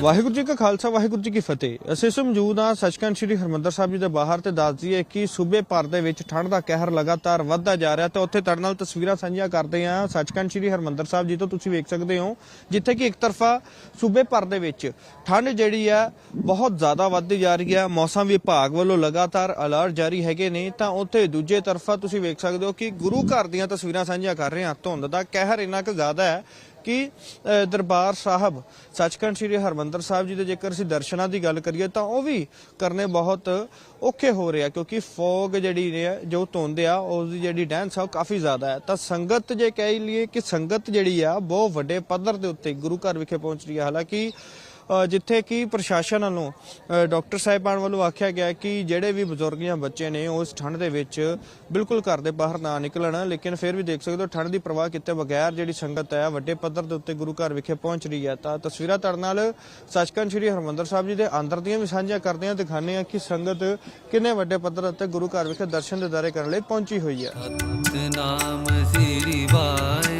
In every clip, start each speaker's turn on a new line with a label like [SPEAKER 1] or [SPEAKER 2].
[SPEAKER 1] ਵਾਹਿਗੁਰੂ
[SPEAKER 2] ਜੀ ਕਾ ਖਾਲਸਾ, ਵਾਹਿਗੁਰੂ ਜੀ ਕੀ ਫਤਿਹ। ਅਸੀਂ ਇਸ ਵਕਤ ਮੌਜੂਦ ਹਾਂ, ਸੱਚਖੰਡ ਸ੍ਰੀ ਹਰਮੰਦਰ ਸਾਹਿਬ ਜੀ ਦੇ ਬਾਹਰ ਤੇ ਦੱਸ ਦਈਏ ਕਿ ਸੂਬੇ ਭਰ ਦੇ ਵਿੱਚ ਠੰਡ ਦਾ ਕਹਿਰ ਲਗਾਤਾਰ ਵੱਧਦਾ ਜਾ ਰਿਹਾ ਤੇ ਉੱਥੇ ਤੁਹਾਡੇ ਨਾਲ ਤਸਵੀਰਾਂ ਸਾਂਝੀਆਂ ਕਰਦੇ ਹਾਂ। ਸੱਚਖੰਡ ਸ੍ਰੀ ਹਰਮੰਦਰ ਸਾਹਿਬ ਜੀ ਤੋਂ ਤੁਸੀਂ ਵੇਖ ਸਕਦੇ ਹੋ, ਜਿੱਥੇ ਕਿ ਇੱਕ ਤਰਫਾ ਸੂਬੇ ਭਰ ਦੇ ਵਿੱਚ ਠੰਡ ਜਿਹੜੀ ਆ, ਬਹੁਤ ਜ਼ਿਆਦਾ ਵੱਧਦੀ ਜਾ ਰਹੀ ਹੈ ਮੌਸਮ ਵਿਭਾਗ ਵੱਲੋਂ ਲਗਾਤਾਰ ਅਲਰਟ ਜਾਰੀ ਹੈਗੇ ਨੇ। ਤਾਂ ਉੱਥੇ ਦੂਜੇ ਤਰਫਾ ਤੁਸੀਂ ਵੇਖ ਸਕਦੇ ਹੋ ਕਿ ਗੁਰੂ ਘਰ ਦੀਆਂ ਤਸਵੀਰਾਂ ਸਾਂਝੀਆਂ ਕਰ ਰਹੇ ਹਾਂ। ਧੁੰਦ ਦਾ ਕਹਿਰ ਇੰਨਾ ਕੁ ਜ਼ਿਆਦਾ ਹੈ ਕਿ ਦਰਬਾਰ ਸਾਹਿਬ, ਸੱਚਖੰਡ ਸ੍ਰੀ ਹਰਮੰਦਰ ਸਾਹਿਬ ਜੀ ਦੇ ਜੇਕਰ ਅਸੀਂ ਦਰਸ਼ਨਾਂ ਦੀ ਗੱਲ ਕਰੀਏ ਤਾਂ ਉਹ ਵੀ ਕਰਨੇ ਬਹੁਤ ਔਖੇ ਹੋ ਰਿਹਾ ਕਿਉਂਕਿ ਫੋਗ ਜਿਹੜੀ ਨੇ, ਜੋ ਧੁੰਦ ਆ ਉਸ ਦੀ ਜਿਹੜੀ ਡੈਂਸ ਆ, ਉਹ ਕਾਫੀ ਜ਼ਿਆਦਾ ਹੈ। ਤਾਂ ਸੰਗਤ ਜੇ ਕਹਿ ਲਈਏ ਕਿ ਸੰਗਤ ਜਿਹੜੀ ਆ, ਬਹੁਤ ਵੱਡੇ ਪੱਧਰ ਦੇ ਉੱਤੇ ਗੁਰੂ ਘਰ ਵਿਖੇ ਪਹੁੰਚ ਰਹੀ ਹੈ ਹਾਲਾਂਕਿ ਜਿੱਥੇ ਕਿ ਪ੍ਰਸ਼ਾਸਨ ਵੱਲੋਂ ਡਾਕਟਰ ਸਾਹਿਬਾਨ ਵੱਲੋਂ ਆਖਿਆ ਗਿਆ ਕਿ ਜਿਹੜੇ ਵੀ ਬਜ਼ੁਰਗ ਜਾਂ ਬੱਚੇ ਨੇ, ਉਹ ਇਸ ਠੰਡ ਦੇ ਵਿੱਚ ਬਿਲਕੁਲ ਘਰ ਦੇ ਬਾਹਰ ਨਾ ਨਿਕਲਣ। ਲੇਕਿਨ ਫਿਰ ਵੀ ਦੇਖ ਸਕਦੇ ਹੋ, ਠੰਡ ਦੀ ਪ੍ਰਵਾਹ ਕੀਤੇ ਬਗੈਰ ਜਿਹੜੀ ਸੰਗਤ ਹੈ, ਵੱਡੇ ਪੱਧਰ ਦੇ ਉੱਤੇ ਗੁਰੂ ਘਰ ਵਿਖੇ ਪਹੁੰਚ ਰਹੀ ਹੈ। ਤਾਂ ਤਸਵੀਰਾਂ ਤੁਹਾਡੇ ਨਾਲ ਸੱਚਖੰਡ ਸ੍ਰੀ ਹਰਮੰਦਰ ਸਾਹਿਬ ਜੀ ਦੇ ਅੰਦਰ ਦੀਆਂ ਵੀ ਸਾਂਝੀਆਂ ਕਰਦੇ ਹਾਂ, ਦਿਖਾਉਂਦੇ ਹਾਂ ਕਿ ਸੰਗਤ ਕਿੰਨੇ ਵੱਡੇ ਪੱਧਰ ਉੱਤੇ ਗੁਰੂ ਘਰ ਵਿਖੇ ਦਰਸ਼ਨ ਦਿਦਾਰੇ ਕਰਨ ਲਈ ਪਹੁੰਚੀ ਹੋਈ ਹੈ।
[SPEAKER 1] ਸਤਨਾਮ ਸ੍ਰੀ ਵਾਹਿਗੁਰੂ।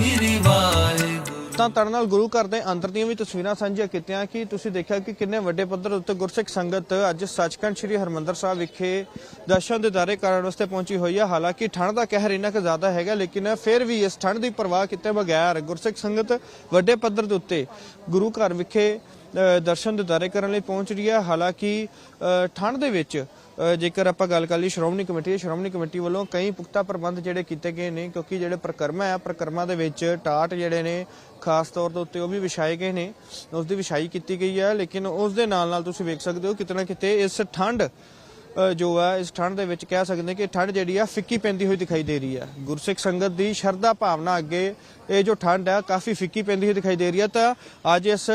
[SPEAKER 1] ਸ੍ਰੀ ਵਾਹਿਗੁਰੂ।
[SPEAKER 2] ਤਾਂ ਤੁਹਾਡੇ ਨਾਲ ਗੁਰੂ ਘਰ ਦੇ ਅੰਦਰ ਦੀਆਂ ਵੀ ਤਸਵੀਰਾਂ ਸਾਂਝੀਆਂ ਕੀਤੀਆਂ ਕਿ ਤੁਸੀਂ ਦੇਖਿਆ ਕਿ ਕਿੰਨੇ ਵੱਡੇ ਪੱਧਰ ਉੱਤੇ ਗੁਰਸਿੱਖ ਸੰਗਤ ਅੱਜ ਸੱਚਖੰਡ ਸ੍ਰੀ ਹਰਮੰਦਰ ਸਾਹਿਬ ਵਿਖੇ ਦਰਸ਼ਨ ਦਿਦਾਰੇ ਕਰਨ ਵਾਸਤੇ ਪਹੁੰਚੀ ਹੋਈ ਹੈ ਹਾਲਾਂਕਿ ਠੰਡ ਦਾ ਕਹਿਰ ਇੰਨਾ ਕੁ ਜ਼ਿਆਦਾ ਹੈਗਾ ਲੇਕਿਨ ਫਿਰ ਵੀ ਇਸ ਠੰਡ ਦੀ ਪਰਵਾਹ ਕੀਤੇ ਬਗੈਰ ਗੁਰਸਿੱਖ ਸੰਗਤ ਵੱਡੇ ਪੱਧਰ ਦੇ ਉੱਤੇ ਗੁਰੂ ਘਰ ਵਿਖੇ ਅ, ਦਰਸ਼ਨ ਦਿਦਾਰੇ ਕਰਨ ਲਈ ਪਹੁੰਚ ਰਹੀ ਹੈ ਹਾਲਾਂਕਿ ਅ, ਠੰਡ ਦੇ ਵਿੱਚ ਜੇਕਰ ਆਪਾਂ ਗੱਲ ਕਰ ਲਈ ਸ਼੍ਰੋਮਣੀ ਕਮੇਟੀ ਸ਼੍ਰੋਮਣੀ ਕਮੇਟੀ ਵੱਲੋਂ ਕਈ ਪੁਖਤਾ ਪ੍ਰਬੰਧ ਜਿਹੜੇ ਕੀਤੇ ਗਏ ਨੇ, ਕਿਉਂਕਿ ਜਿਹੜੇ ਪ੍ਰਕਰਮਾ ਹੈ ਪ੍ਰਕਰਮਾ ਦੇ ਵਿੱਚ ਟਾਟ ਜਿਹੜੇ ਨੇ, ਖਾਸ ਤੌਰ ਦੇ ਉੱਤੇ ਉਹ ਵੀ ਵਿਛਾਏ ਗਏ ਨੇ ਉਸ ਦੀ ਵਿਛਾਈ ਕੀਤੀ ਗਈ ਹੈ ਲੇਕਿਨ ਉਸ ਦੇ ਨਾਲ ਨਾਲ ਤੁਸੀਂ ਵੇਖ ਸਕਦੇ ਹੋ ਕਿਤਨਾ ਕਿਤੇ ਇਸ ਠੰਡ ਜੋ ਹੈ ਇਸ ਠੰਡ ਦੇ ਵਿੱਚ ਕਹਿ ਸਕਦੇ ਕਿ ਠੰਡ ਜਿਹੜੀ ਆ ਫਿੱਕੀ ਪੈਂਦੀ ਹੋਈ ਦਿਖਾਈ ਦੇ ਰਹੀ ਹੈ ਗੁਰਸਿੱਖ ਸੰਗਤ ਦੀ ਸ਼ਰਧਾ ਭਾਵਨਾ ਅੱਗੇ ਇਹ ਜੋ ਠੰਡ ਹੈ ਕਾਫੀ ਫਿੱਕੀ ਪੈਂਦੀ ਹੋਈ ਦਿਖਾਈ ਦੇ ਰਹੀ ਹੈ ਤਾਂ ਅੱਜ ਇਸ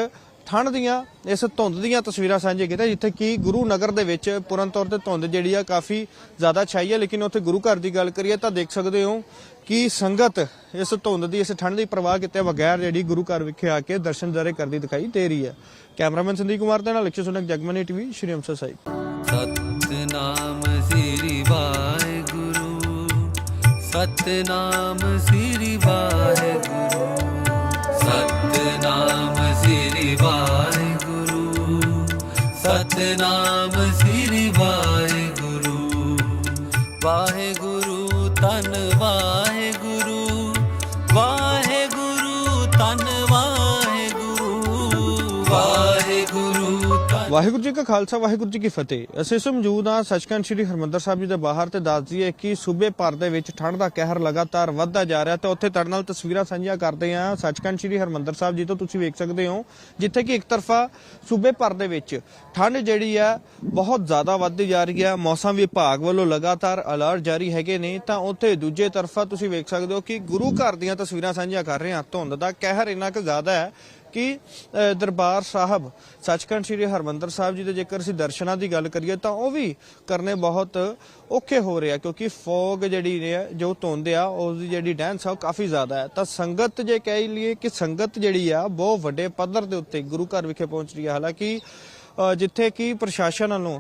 [SPEAKER 2] ਠੰਡ ਦੀਆਂ, ਇਸ ਧੁੰਦ ਦੀਆਂ ਤਸਵੀਰਾਂ ਸਾਂਝੇ ਕੀਤਾ ਜਿੱਥੇ ਕਿ ਗੁਰੂ ਨਗਰ ਦੇ ਵਿੱਚ ਪੂਰਨ ਤੌਰ ਤੇ ਧੁੰਦ ਜਿਹੜੀ ਆ ਕਾਫੀ ਜ਼ਿਆਦਾ ਛਾਈ ਹੈ ਲੇਕਿਨ ਉੱਥੇ ਗੁਰੂ ਘਰ ਦੀ ਗੱਲ ਕਰੀਏ ਤਾਂ ਦੇਖ ਸਕਦੇ ਹੋ ਕਿ ਸੰਗਤ ਇਸ ਧੁੰਦ ਦੀ, ਇਸ ਠੰਡ ਦੀ ਪ੍ਰਵਾਹ ਕੀਤੇ ਬਗੈਰ ਜਿਹੜੀ ਗੁਰੂ ਘਰ ਵਿਖੇ ਆ ਕੇ ਦਰਸ਼ਨ ਜ਼ਾਰੇ ਕਰਦੀ ਦਿਖਾਈ ਦੇ ਰਹੀ ਹੈ ਕੈਮਰਾਮੈਨ ਸੰਦੀਪ ਕੁਮਾਰ ਦੇ ਨਾਲ ਲక్ష్య ਸੁਨਕ, ਜਗਮਨੀ ਟੀਵੀ, ਸ਼੍ਰੀ ਅੰਮ੍ਰਿਤਸਰ ਸਾਹਿਬ।
[SPEAKER 1] ਸਤਨਾਮ ਸ੍ਰੀ ਵਾਹਿਗੁਰੂ, ਸਤਨਾਮ ਸ੍ਰੀ ਵਾਹਿਗੁਰੂ ਵਾਹਿਗੁਰੂ
[SPEAKER 2] ਜੀ ਕਾ ਖਾਲਸਾ, ਵਾਹਿਗੁਰੂ ਜੀ ਕੀ ਫਤਿਹ। ਅਸੀਂ ਇਸ ਮੌਜੂਦ ਹਾਂ, ਸੱਚਖੰਡ ਸ੍ਰੀ ਹਰਮੰਦਰ ਸਾਹਿਬ ਜੀ ਦੇ ਬਾਹਰ ਤੇ ਦੱਸ ਦਈਏ ਕਿ ਸੂਬੇ ਭਰ ਦੇ ਵਿੱਚ ਠੰਡ ਦਾ ਕਹਿਰ ਲਗਾਤਾਰ ਵੱਧਦਾ ਜਾ ਰਿਹਾ ਤੇ ਉੱਥੇ ਤੁਹਾਡੇ ਨਾਲ ਤਸਵੀਰਾਂ ਸਾਂਝੀਆਂ ਕਰਦੇ ਹਾਂ। ਸੱਚਖੰਡ ਸ੍ਰੀ ਹਰਮੰਦਰ ਸਾਹਿਬ ਜੀ ਤੋਂ ਤੁਸੀਂ ਵੇਖ ਸਕਦੇ ਹੋ, ਜਿੱਥੇ ਕਿ ਇੱਕ ਤਰਫਾ ਸੂਬੇ ਭਰ ਦੇ ਵਿੱਚ ਠੰਡ ਜਿਹੜੀ ਆ, ਬਹੁਤ ਜ਼ਿਆਦਾ ਵੱਧਦੀ ਜਾ ਰਹੀ ਹੈ ਮੌਸਮ ਵਿਭਾਗ ਵੱਲੋਂ ਲਗਾਤਾਰ ਅਲਰਟ ਜਾਰੀ ਹੈਗੇ ਨੇ, ਤਾਂ ਉੱਥੇ ਦੂਜੇ ਤਰਫਾ ਤੁਸੀਂ ਵੇਖ ਸਕਦੇ ਹੋ ਕਿ ਗੁਰੂ ਘਰ ਦੀਆਂ ਤਸਵੀਰਾਂ ਸਾਂਝੀਆਂ ਕਰ ਰਹੇ ਹਾਂ। ਧੁੰਦ ਦਾ ਕਹਿਰ ਇੰਨਾ ਕੁ ਜ਼ਿਆਦਾ ਹੈ ਕਿ ਦਰਬਾਰ ਸਾਹਿਬ, ਸੱਚਖੰਡ ਸ੍ਰੀ ਹਰਮੰਦਰ ਸਾਹਿਬ ਜੀ ਦੇ ਜੇਕਰ ਅਸੀਂ ਦਰਸ਼ਨਾਂ ਦੀ ਗੱਲ ਕਰੀਏ ਤਾਂ ਉਹ ਵੀ ਕਰਨੇ ਬਹੁਤ ਔਖੇ ਹੋ ਰਿਹਾ ਕਿਉਂਕਿ ਫੋਗ ਜਿਹੜੀ ਨੇ, ਜੋ ਧੁੰਦ ਆ ਉਸ ਦੀ ਜਿਹੜੀ ਡੈਂਸ ਆ, ਉਹ ਕਾਫੀ ਜ਼ਿਆਦਾ ਹੈ। ਤਾਂ ਸੰਗਤ ਜੇ ਕਹਿ ਲਈਏ ਕਿ ਸੰਗਤ ਜਿਹੜੀ ਆ, ਬਹੁਤ ਵੱਡੇ ਪੱਧਰ ਦੇ ਉੱਤੇ ਗੁਰੂ ਘਰ ਵਿਖੇ ਪਹੁੰਚ ਰਹੀ ਹੈ ਹਾਲਾਂਕਿ ਜਿੱਥੇ ਕਿ ਪ੍ਰਸ਼ਾਸਨ ਵੱਲੋਂ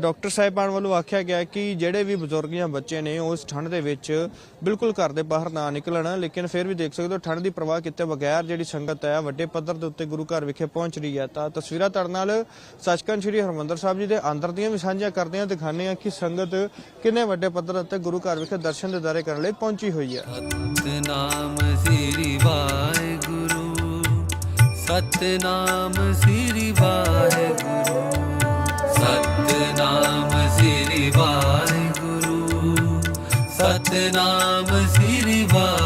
[SPEAKER 2] ਡਾਕਟਰ ਸਾਹਿਬਾਨ ਵੱਲੋਂ ਆਖਿਆ ਗਿਆ ਕਿ ਜਿਹੜੇ ਵੀ ਬਜ਼ੁਰਗ ਜਾਂ ਬੱਚੇ ਨੇ ਉਹ ਇਸ ਠੰਡ ਦੇ ਵਿੱਚ ਬਿਲਕੁਲ ਘਰ ਦੇ ਬਾਹਰ ਨਾ ਨਿਕਲਣ, ਲੇਕਿਨ ਫਿਰ ਵੀ ਦੇਖ ਸਕਦੇ ਹੋ ਠੰਡ ਦੀ ਪ੍ਰਵਾਹ ਕੀਤੇ ਬਗੈਰ ਜਿਹੜੀ ਸੰਗਤ ਹੈ, ਵੱਡੇ ਪੱਧਰ ਦੇ ਉੱਤੇ ਗੁਰੂ ਘਰ ਵਿਖੇ ਪਹੁੰਚ ਰਹੀ ਹੈ। ਤਾਂ ਤਸਵੀਰਾਂ ਤੁਹਾਡੇ ਨਾਲ ਸੱਚਖੰਡ ਸ੍ਰੀ ਹਰਮੰਦਰ ਸਾਹਿਬ ਜੀ ਦੇ ਅੰਦਰ ਦੀਆਂ ਵੀ ਸਾਂਝੀਆਂ ਕਰਦੇ ਹਾਂ, ਦਿਖਾਉਂਦੇ ਹਾਂ ਕਿ ਸੰਗਤ ਕਿੰਨੇ ਵੱਡੇ ਪੱਧਰ ਉੱਤੇ ਗੁਰੂ ਘਰ ਵਿਖੇ ਦਰਸ਼ਨ ਦੇ ਦਾਰੇ ਕਰਨ ਲਈ ਪਹੁੰਚੀ ਹੋਈ ਹੈ।
[SPEAKER 1] ਸਤਨਾਮ ਸ੍ਰੀ ਵਾਹਿਗੁਰੂ, ਸਤਨਾਮ ਸ੍ਰੀ ਸਤਨਾਮ ਸ੍ਰੀ ਵਾਹਿਗੁਰੂ।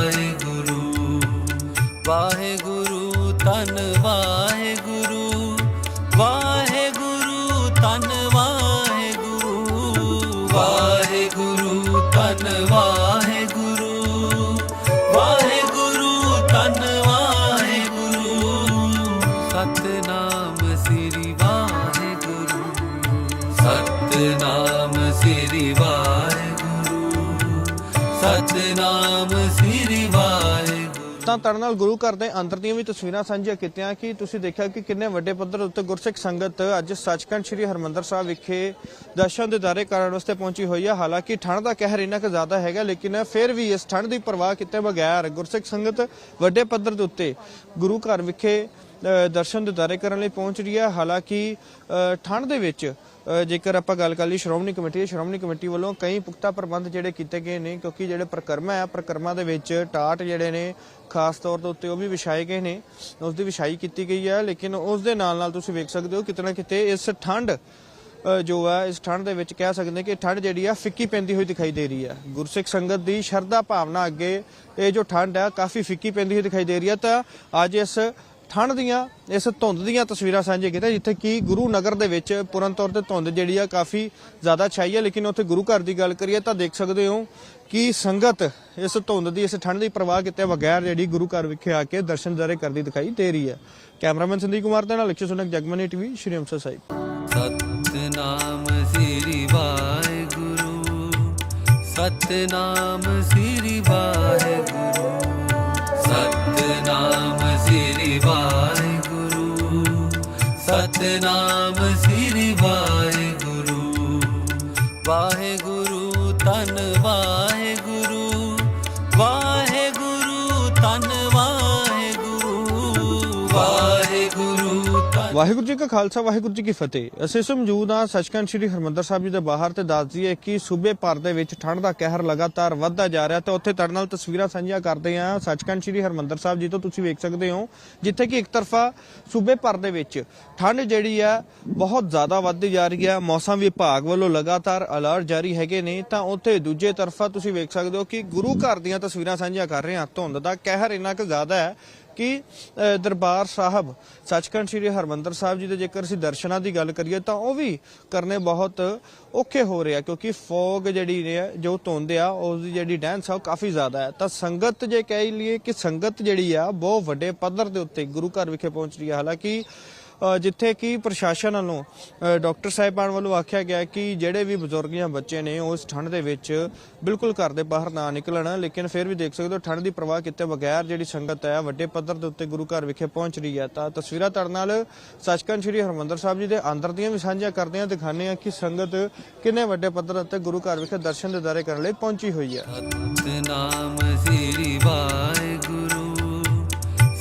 [SPEAKER 2] ਤਾਂ ਤੁਹਾਡੇ ਨਾਲ ਗੁਰੂ ਘਰ ਦੇ ਅੰਦਰ ਦੀਆਂ ਵੀ ਤਸਵੀਰਾਂ ਸਾਂਝੀਆਂ ਕੀਤੀਆਂ ਕਿ ਤੁਸੀਂ ਦੇਖਿਆ ਕਿ ਕਿੰਨੇ ਵੱਡੇ ਪੱਧਰ ਉੱਤੇ ਗੁਰਸਿੱਖ ਸੰਗਤ ਅੱਜ ਸੱਚਖੰਡ ਸ੍ਰੀ ਹਰਮੰਦਰ ਸਾਹਿਬ ਵਿਖੇ ਦਰਸ਼ਨ ਦੇ ਦਾਰੇ ਕਰਨ ਵਾਸਤੇ ਪਹੁੰਚੀ ਹੋਈ ਹੈ ਹਾਲਾਂਕਿ ਠੰਡ ਦਾ ਕਹਿਰ ਇੰਨਾ ਕੁ ਜ਼ਿਆਦਾ ਹੈਗਾ ਲੇਕਿਨ ਫਿਰ ਵੀ ਇਸ ਠੰਡ ਦੀ ਪਰਵਾਹ ਕੀਤੇ ਬਗੈਰ ਗੁਰਸਿੱਖ ਸੰਗਤ ਵੱਡੇ ਪੱਧਰ ਦੇ ਉੱਤੇ ਗੁਰੂ ਘਰ ਵਿਖੇ ਅ, ਦਰਸ਼ਨ ਦੇ ਦਾਰੇ ਕਰਨ ਲਈ ਪਹੁੰਚ ਰਹੀ ਹੈ ਹਾਲਾਂਕਿ ਅ, ਠੰਡ ਦੇ ਵਿੱਚ ਜੇਕਰ ਆਪਾਂ ਗੱਲ ਕਰ ਲਈ ਸ਼੍ਰੋਮਣੀ ਕਮੇਟੀ ਦੀ, ਸ਼੍ਰੋਮਣੀ ਕਮੇਟੀ ਵੱਲੋਂ ਕਈ ਪੁਖਤਾ ਪ੍ਰਬੰਧ ਜਿਹੜੇ ਕੀਤੇ ਗਏ ਨੇ, ਕਿਉਂਕਿ ਜਿਹੜੇ ਪ੍ਰਕਰਮਾ ਹੈ ਪ੍ਰਕਰਮਾ ਦੇ ਵਿੱਚ ਟਾਟ ਜਿਹੜੇ ਨੇ, ਖਾਸ ਤੌਰ ਦੇ ਉੱਤੇ ਉਹ ਵੀ ਵਿਛਾਏ ਗਏ ਨੇ ਉਸ ਦੀ ਵਿਛਾਈ ਕੀਤੀ ਗਈ ਹੈ ਲੇਕਿਨ ਉਸ ਦੇ ਨਾਲ ਨਾਲ ਤੁਸੀਂ ਵੇਖ ਸਕਦੇ ਹੋ ਕਿਤਨਾ ਕਿਤੇ ਇਸ ਠੰਡ ਜੋ ਹੈ ਇਸ ਠੰਡ ਦੇ ਵਿੱਚ ਕਹਿ ਸਕਦੇ ਹਾਂ ਕਿ ਠੰਡ ਜਿਹੜੀ ਆ, ਫਿੱਕੀ ਪੈਂਦੀ ਹੋਈ ਦਿਖਾਈ ਦੇ ਰਹੀ ਹੈ ਗੁਰਸਿੱਖ ਸੰਗਤ ਦੀ ਸ਼ਰਧਾ ਭਾਵਨਾ ਅੱਗੇ ਇਹ ਜੋ ਠੰਡ ਹੈ ਕਾਫੀ ਫਿੱਕੀ ਪੈਂਦੀ ਹੋਈ ਦਿਖਾਈ ਦੇ ਰਹੀ ਹੈ ਤਾਂ ਅੱਜ ਇਸ ਠੰਡ ਦੀਆਂ, ਇਸ ਧੁੰਦ ਦੀਆਂ ਤਸਵੀਰਾਂ ਸਾਂਝੇ ਕੀਤੇ ਜਿੱਥੇ ਕੀ ਗੁਰੂ ਨਗਰ ਦੇ ਵਿੱਚ ਪੂਰਨ ਤੌਰ ਤੇ ਧੁੰਦ ਜਿਹੜੀ ਆ ਕਾਫੀ ਜ਼ਿਆਦਾ ਛਾਈ ਹੈ ਲੇਕਿਨ ਉੱਥੇ ਗੁਰੂ ਘਰ ਦੀ ਗੱਲ ਕਰੀਏ ਤਾਂ ਦੇਖ ਸਕਦੇ ਹੋ ਕਿ ਸੰਗਤ ਇਸ ਧੁੰਦ ਦੀ, ਇਸ ਠੰਡ ਦੀ ਪਰਵਾਹ ਕੀਤੇ ਬਗੈਰ ਜਿਹੜੀ ਗੁਰੂ ਘਰ ਵਿਖੇ ਆ ਕੇ ਦਰਸ਼ਨ ਜ਼ਾਰੇ ਕਰਦੀ ਦਿਖਾਈ ਦੇ ਰਹੀ ਹੈ ਕੈਮਰਾਮੈਨ ਸੰਦੀਪ ਕੁਮਾਰ ਦੇ ਨਾਲ ਲਖਸ਼ ਸੁਨਕ ਜਗਮਨੀ ਟੀਵੀ, ਸ਼੍ਰੀ ਅੰਮ੍ਰਿਤਸਰ ਸਾਹਿਬ।
[SPEAKER 1] ਸਤਨਾਮ ਸ੍ਰੀ ਵਾਹਿਗੁਰੂ, ਸਤਨਾਮ ਸ੍ਰੀ ਵਾਹਿਗੁਰੂ। ਸਤਨਾਮ ਸ੍ਰੀ ਵਾਹਿਗੁਰੂ ਵਾਹਿਗੁਰੂ ਵਾਹਿਗੁਰੂ
[SPEAKER 2] ਜੀ ਕਾ ਖਾਲਸਾ, ਵਾਹਿਗੁਰੂ ਜੀ ਕੀ ਫਤਿਹ। ਅਸੀਂ ਸਮਝੂਦ ਮੌਜੂਦ ਹਾਂ, ਸੱਚਖੰਡ ਸ੍ਰੀ ਹਰਮੰਦਰ ਸਾਹਿਬ ਜੀ ਦੇ ਬਾਹਰ ਤੇ ਦੱਸ ਦਈਏ ਕਿ ਸੂਬੇ ਭਰ ਦੇ ਵਿੱਚ ਠੰਡ ਦਾ ਕਹਿਰ ਲਗਾਤਾਰ ਵੱਧਦਾ ਜਾ ਰਿਹਾ ਤੇ ਉੱਥੇ ਤੁਹਾਡੇ ਨਾਲ ਤਸਵੀਰਾਂ ਸਾਂਝੀਆਂ ਕਰਦੇ ਹਾਂ। ਸੱਚਖੰਡ ਸ੍ਰੀ ਹਰਮੰਦਰ ਸਾਹਿਬ ਜੀ ਤੋਂ ਤੁਸੀਂ ਵੇਖ ਸਕਦੇ ਹੋ, ਜਿੱਥੇ ਕਿ ਇੱਕ ਤਰਫਾ ਸੂਬੇ ਭਰ ਦੇ ਵਿੱਚ ਠੰਡ ਜਿਹੜੀ ਆ, ਬਹੁਤ ਜ਼ਿਆਦਾ ਵੱਧਦੀ ਜਾ ਰਹੀ ਹੈ ਮੌਸਮ ਵਿਭਾਗ ਵੱਲੋਂ ਲਗਾਤਾਰ ਅਲਰਟ ਜਾਰੀ ਹੈਗੇ ਨੇ। ਤਾਂ ਉੱਥੇ ਦੂਜੇ ਤਰਫਾ ਤੁਸੀਂ ਵੇਖ ਸਕਦੇ ਹੋ ਕਿ ਗੁਰੂ ਘਰ ਦੀਆਂ ਤਸਵੀਰਾਂ ਸਾਂਝੀਆਂ ਕਰ ਰਹੇ ਹਾਂ। ਧੁੰਦ ਦਾ ਕਹਿਰ ਇੰਨਾ ਕੁ ਜ਼ਿਆਦਾ ਹੈ ਕਿ ਦਰਬਾਰ ਸਾਹਿਬ, ਸੱਚਖੰਡ ਸ੍ਰੀ ਹਰਮੰਦਰ ਸਾਹਿਬ ਜੀ ਦੇ ਜੇਕਰ ਅਸੀਂ ਦਰਸ਼ਨਾਂ ਦੀ ਗੱਲ ਕਰੀਏ ਤਾਂ ਉਹ ਵੀ ਕਰਨੇ ਬਹੁਤ ਔਖੇ ਹੋ ਰਿਹਾ ਕਿਉਂਕਿ ਫੋਗ ਜਿਹੜੀ ਨੇ, ਜੋ ਧੁੰਦ ਆ ਉਸ ਦੀ ਜਿਹੜੀ ਡੈਂਸ ਆ, ਉਹ ਕਾਫੀ ਜ਼ਿਆਦਾ ਹੈ ਤਾਂ ਸੰਗਤ ਜੇ ਕਹਿ ਲਈਏ ਕਿ ਸੰਗਤ ਜਿਹੜੀ ਆ, ਬਹੁਤ ਵੱਡੇ ਪੱਧਰ ਦੇ ਉੱਤੇ ਗੁਰੂ ਘਰ ਵਿਖੇ ਪਹੁੰਚ ਰਹੀ ਹੈ ਹਾਲਾਂਕਿ ਜਿੱਥੇ ਕਿ ਪ੍ਰਸ਼ਾਸਨ ਵੱਲੋਂ ਡਾਕਟਰ ਸਾਹਿਬਾਨ ਵੱਲੋਂ ਆਖਿਆ ਗਿਆ ਕਿ ਜਿਹੜੇ ਵੀ ਬਜ਼ੁਰਗ ਜਾਂ ਬੱਚੇ ਨੇ, ਉਹ ਇਸ ਠੰਡ ਦੇ ਵਿੱਚ ਬਿਲਕੁਲ ਘਰ ਦੇ ਬਾਹਰ ਨਾ ਨਿਕਲਣ। ਲੇਕਿਨ ਫਿਰ ਵੀ ਦੇਖ ਸਕਦੇ ਹੋ, ਠੰਡ ਦੀ ਪਰਵਾਹ ਕੀਤੇ ਬਗੈਰ ਜਿਹੜੀ ਸੰਗਤ ਹੈ, ਵੱਡੇ ਪੱਧਰ ਦੇ ਉੱਤੇ ਗੁਰੂ ਘਰ ਵਿਖੇ ਪਹੁੰਚ ਰਹੀ ਹੈ। ਤਾਂ ਤਸਵੀਰਾਂ ਤੁਹਾਡੇ ਨਾਲ ਸੱਚਖੰਡ ਸ੍ਰੀ ਹਰਮੰਦਰ ਸਾਹਿਬ ਜੀ ਦੇ ਅੰਦਰ ਦੀਆਂ ਵੀ ਸਾਂਝੀਆਂ ਕਰਦੇ ਹਾਂ ਦਿਖਾਉਂਦੇ ਹਾਂ ਕਿ ਸੰਗਤ ਕਿੰਨੇ ਵੱਡੇ ਪੱਧਰ ਉੱਤੇ ਗੁਰੂ ਘਰ ਵਿਖੇ ਦਰਸ਼ਨ ਦੇ ਦਿਦਾਰੇ ਕਰਨ ਲਈ ਪਹੁੰਚੀ ਹੋਈ ਹੈ।
[SPEAKER 1] ਸਤਨਾਮ ਸ੍ਰੀ ਵਾਹਿਗੁਰੂ।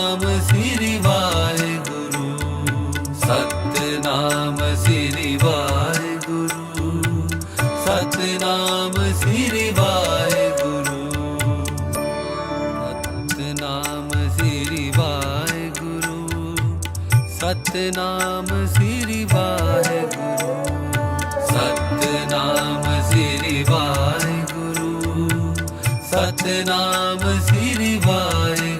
[SPEAKER 1] ਨਾਮ ਸ੍ਰੀ ਵਾਹਿਗੁਰੂ। ਸਤ ਨਾਮ ਸ੍ਰੀ ਵਾਹਿਗੁਰੂ। ਸਤ ਨਾਮ ਸ੍ਰੀ ਵਾਹਿਗੁਰੂ। ਸਤ ਨਾਮ ਸ੍ਰੀ ਵਾਹਿਗੁਰੂ। ਸਤ ਨਾਮ ਸ੍ਰੀ ਵਾਹਿਗੁਰੂ। ਸਤ ਨਾਮ ਸ੍ਰੀ ਵਾਹਿਗੁਰੂ। ਸਤ ਨਾਮ ਸ੍ਰੀ ਵਾਹਿਗੁਰੂ।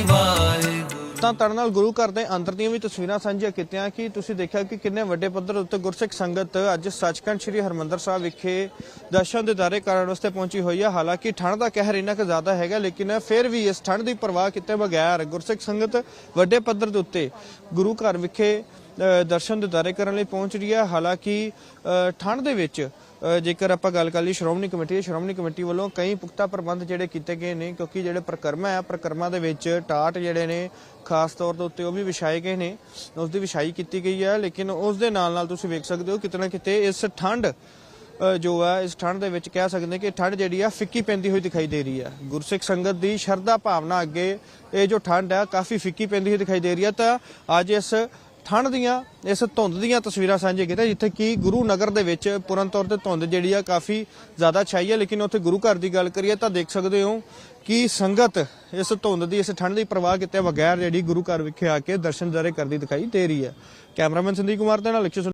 [SPEAKER 2] ਤਾਂ ਤੁਹਾਡੇ ਨਾਲ ਗੁਰੂ ਘਰ ਦੇ ਅੰਦਰ ਦੀਆਂ ਵੀ ਤਸਵੀਰਾਂ ਸਾਂਝੀਆਂ ਕੀਤੀਆਂ ਕਿ ਤੁਸੀਂ ਦੇਖਿਆ ਕਿ ਕਿੰਨੇ ਵੱਡੇ ਪੱਧਰ ਉੱਤੇ ਗੁਰਸਿੱਖ ਸੰਗਤ ਅੱਜ ਸੱਚਖੰਡ ਸ੍ਰੀ ਹਰਮੰਦਰ ਸਾਹਿਬ ਵਿਖੇ ਦਰਸ਼ਨ ਦਿਦਾਰੇ ਕਰਨ ਵਾਸਤੇ ਪਹੁੰਚੀ ਹੋਈ ਹੈ ਹਾਲਾਂਕਿ ਠੰਡ ਦਾ ਕਹਿਰ ਇੰਨਾ ਕੁ ਜ਼ਿਆਦਾ ਹੈਗਾ ਲੇਕਿਨ ਫਿਰ ਵੀ ਇਸ ਠੰਡ ਦੀ ਪਰਵਾਹ ਕੀਤੇ ਬਗੈਰ ਗੁਰਸਿੱਖ ਸੰਗਤ ਵੱਡੇ ਪੱਧਰ ਦੇ ਉੱਤੇ ਗੁਰੂ ਘਰ ਵਿਖੇ ਅ, ਦਰਸ਼ਨ ਦਿਦਾਰੇ ਕਰਨ ਲਈ ਪਹੁੰਚ ਰਹੀ ਹੈ ਹਾਲਾਂਕਿ ਅ, ਠੰਡ ਦੇ ਵਿੱਚ ਜੇਕਰ ਆਪਾਂ ਗੱਲ ਕਰ ਲਈ ਸ਼੍ਰੋਮਣੀ ਕਮੇਟੀ ਦੀ, ਸ਼੍ਰੋਮਣੀ ਕਮੇਟੀ ਵੱਲੋਂ ਕਈ ਪੁਖਤਾ ਪ੍ਰਬੰਧ ਜਿਹੜੇ ਕੀਤੇ ਗਏ ਨੇ ਕਿਉਂਕਿ ਜਿਹੜੇ ਪ੍ਰਕਰਮਾ ਹੈ ਪ੍ਰਕਰਮਾ ਦੇ ਵਿੱਚ ਟਾਟ ਜਿਹੜੇ ਨੇ ਖਾਸ ਤੌਰ ਦੇ ਉੱਤੇ ਉਹ ਵੀ ਵਿਛਾਏ ਗਏ ਨੇ ਉਸ ਦੀ ਵਿਛਾਈ ਕੀਤੀ ਗਈ ਹੈ ਲੇਕਿਨ ਉਸ ਦੇ ਨਾਲ ਨਾਲ ਤੁਸੀਂ ਵੇਖ ਸਕਦੇ ਹੋ ਕਿਤਨਾ ਕਿਤੇ ਇਸ ਠੰਡ ਜੋ ਹੈ ਇਸ ਠੰਡ ਦੇ ਵਿੱਚ ਕਹਿ ਸਕਦੇ ਕਿ ਠੰਡ ਜਿਹੜੀ ਆ ਫਿੱਕੀ ਪੈਂਦੀ ਹੋਈ ਦਿਖਾਈ ਦੇ ਰਹੀ ਹੈ। ਗੁਰਸਿੱਖ ਸੰਗਤ ਦੀ ਸ਼ਰਧਾ ਭਾਵਨਾ ਅੱਗੇ ਇਹ ਜੋ ਠੰਡ ਹੈ ਕਾਫੀ ਫਿੱਕੀ ਪੈਂਦੀ ਹੋਈ ਦਿਖਾਈ ਦੇ ਰਹੀ ਹੈ। ਤਾਂ ਅੱਜ ਇਸ ਠੰਡ ਦੀਆਂ, ਇਸ ਧੁੰਦ ਦੀਆਂ ਤਸਵੀਰਾਂ ਸਾਂਝੇ ਕੀਤਾ ਜਿੱਥੇ ਕਿ ਗੁਰੂ ਨਗਰ ਦੇ ਵਿੱਚ ਪੂਰਨ ਤੌਰ ਤੇ ਧੁੰਦ ਜਿਹੜੀ ਆ ਕਾਫੀ ਜ਼ਿਆਦਾ ਛਾਈ ਹੈ ਲੇਕਿਨ ਉੱਥੇ ਗੁਰੂ ਘਰ ਦੀ ਗੱਲ ਕਰੀਏ ਤਾਂ ਦੇਖ ਸਕਦੇ ਹੋ ਕਿ ਸੰਗਤ ਇਸ ਧੁੰਦ ਦੀ, ਇਸ ਠੰਡ ਦੀ ਪਰਵਾਹ ਕੀਤੇ ਬਗੈਰ ਜਿਹੜੀ ਗੁਰੂ ਘਰ ਵਿਖੇ ਆ ਕੇ ਦਰਸ਼ਨ ਜਾਰੇ ਕਰਦੀ ਦਿਖਾਈ ਦੇ ਰਹੀ ਹੈ ਕੈਮਰਾਮੈਨ ਸੰਦੀਪ ਕੁਮਾਰ ਦੇ ਨਾਲ ਲਿਖਿਓ